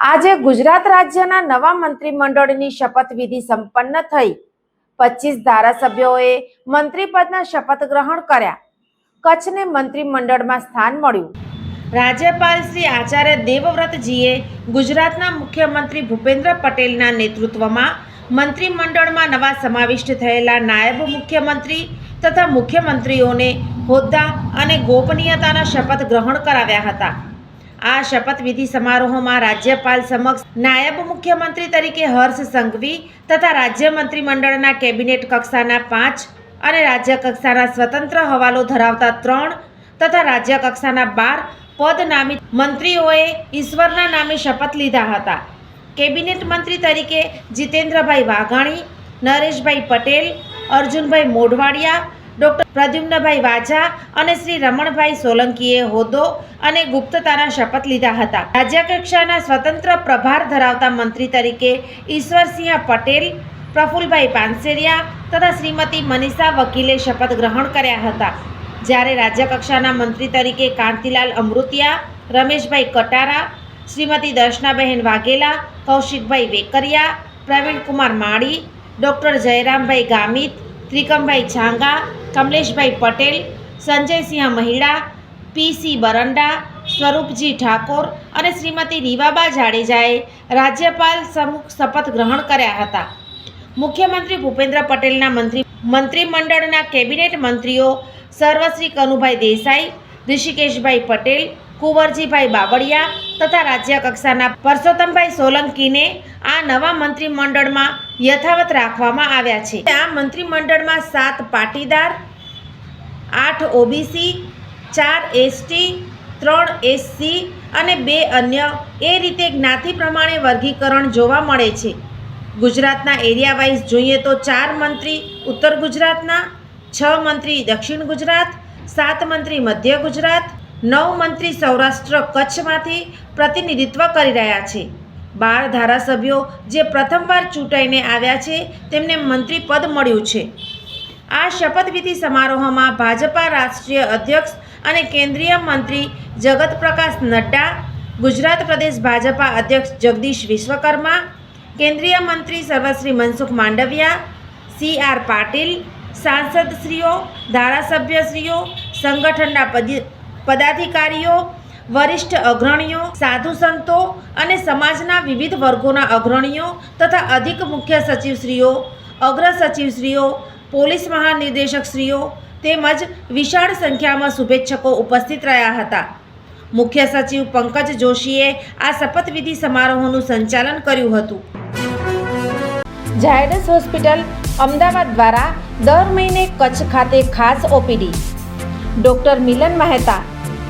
આજે ગુજરાત રાજ્યના નવા મંત્રીમંડળની શપથવિધિ સંપન્ન થઈ. પચીસ ધારાસભ્યોએ મંત્રીપદના શપથ ગ્રહણ કર્યા. કચ્છને મંત્રીમંડળમાં સ્થાન મળ્યું. રાજ્યપાલ શ્રી આચાર્ય દેવવ્રતજીએ ગુજરાતના મુખ્યમંત્રી ભૂપેન્દ્ર પટેલના નેતૃત્વમાં મંત્રીમંડળમાં નવા સમાવિષ્ટ થયેલા નાયબ મુખ્યમંત્રી તથા મુખ્યમંત્રીઓને હોદ્દા અને ગોપનીયતાના શપથ ગ્રહણ કરાવ્યા હતા. આ શપથવિધિ સમારોહમાં રાજ્યપાલ સમક્ષ નાયબ મુખ્યમંત્રી તરીકે હર્ષ સંઘવી તથા રાજ્ય મંત્રીમંડળના કેબિનેટ કક્ષાના પાંચ અને રાજ્ય કક્ષાના સ્વતંત્ર હવાલો ધરાવતા ત્રણ તથા રાજ્ય કક્ષાના બાર પદ નામિત મંત્રીઓએ ઈશ્વરના નામે શપથ લીધા હતા. કેબિનેટ મંત્રી તરીકે જીતેન્દ્રભાઈ વાઘાણી, નરેશભાઈ પટેલ, અર્જુનભાઈ મોઢવાડિયા ડૉક્ટર પ્રદ્યુમ્નભાઈ વાજા અને શ્રી રમણભાઈ સોલંકીએ હોદ્દો અને ગુપ્તતાના શપથ લીધા હતા. રાજ્યકક્ષાના સ્વતંત્ર પ્રભાર ધરાવતા મંત્રી તરીકે ઈશ્વરસિંહ પટેલ, પ્રફુલભાઈ પાનસેરિયા તથા શ્રીમતી મનીષા વકીલે શપથ ગ્રહણ કર્યા હતા. જ્યારે રાજ્યકક્ષાના મંત્રી તરીકે કાંતિલાલ અમૃતિયા, રમેશભાઈ કટારા, શ્રીમતી દર્શનાબહેન વાઘેલા, કૌશિકભાઈ વેકરિયા, પ્રવીણકુમાર માળી, ડૉક્ટર જયરામભાઈ ગામિત ત્રિકમભાઈ છાંગા કમલેશભાઈ પટેલ, સંજયસિંહ મહિડા પીસી બરંડા, સ્વરૂપજી ઠાકોર અને શ્રીમતી રીવાબા જાડેજાએ રાજ્યપાલ સમુખ શપથ ગ્રહણ કર્યા હતા. મુખ્યમંત્રી ભૂપેન્દ્ર પટેલના મંત્રી મંત્રીમંડળના કેબિનેટ મંત્રીઓ સર્વશ્રી કનુભાઈ દેસાઈ, ઋષિકેશભાઈ પટેલ, કુંવરજીભાઈ બાબડિયા તથા રાજ્ય કક્ષાના પરસોત્તમભાઈ સોલંકીને નવા મંત્રીમંડળમાં યથાવત રાખવામાં આવ્યા છે. આ મંત્રીમંડળમાં સાત પાટીદાર, આઠ ઓબીસી, ચાર એસટી, ત્રણ એસસી અને બે અન્ય એ રીતે જ્ઞાતિ પ્રમાણે વર્ગીકરણ જોવા મળે છે. ગુજરાતના એરિયા વાઇઝ જોઈએ તો ચાર મંત્રી ઉત્તર ગુજરાતના, છ મંત્રી દક્ષિણ ગુજરાત, સાત મંત્રી મધ્ય ગુજરાત, નવ મંત્રી સૌરાષ્ટ્ર કચ્છમાંથી પ્રતિનિધિત્વ કરી રહ્યા છે. બાર ધારાસભ્યો જે પ્રથમવાર ચૂંટાઈને આવ્યા છે, તેમને મંત્રી પદ મળ્યું છે. આ શપથવિધિ સમારોહમાં ભાજપા રાષ્ટ્રીય અધ્યક્ષ અને કેન્દ્રીય મંત્રી જગત પ્રકાશ નડ્ડા, ગુજરાત પ્રદેશ ભાજપા અધ્યક્ષ જગદીશ વિશ્વકર્મા, કેન્દ્રીય મંત્રી સર્વશ્રી મનસુખ માંડવિયા, સી આર પાટીલ, સાંસદશ્રીઓ, ધારાસભ્યશ્રીઓ, સંગઠનના પદ- પદાધિકારીઓ વરિષ્ઠ અગ્રણીઓ, સાધુ સંતો અને સમાજના વિવિધ વર્ગોના અગ્રણીઓ તથા અધિક મુખ્ય સચિવશ્રીઓ, અગ્ર સચિવશ્રીઓ, પોલીસ મહાનિર્દેશકશ્રીઓ તેમજ વિશાળ સંખ્યામાં શુભેચ્છકો ઉપસ્થિત રહ્યા હતા. મુખ્ય સચિવ પંકજ જોશીએ આ શપથવિધિ સમારોહનું સંચાલન કર્યું હતું. ઝાયડસ હોસ્પિટલ અમદાવાદ દ્વારા દર મહિને કચ્છ ખાતે ખાસ OPD. Doctor Milan Mehta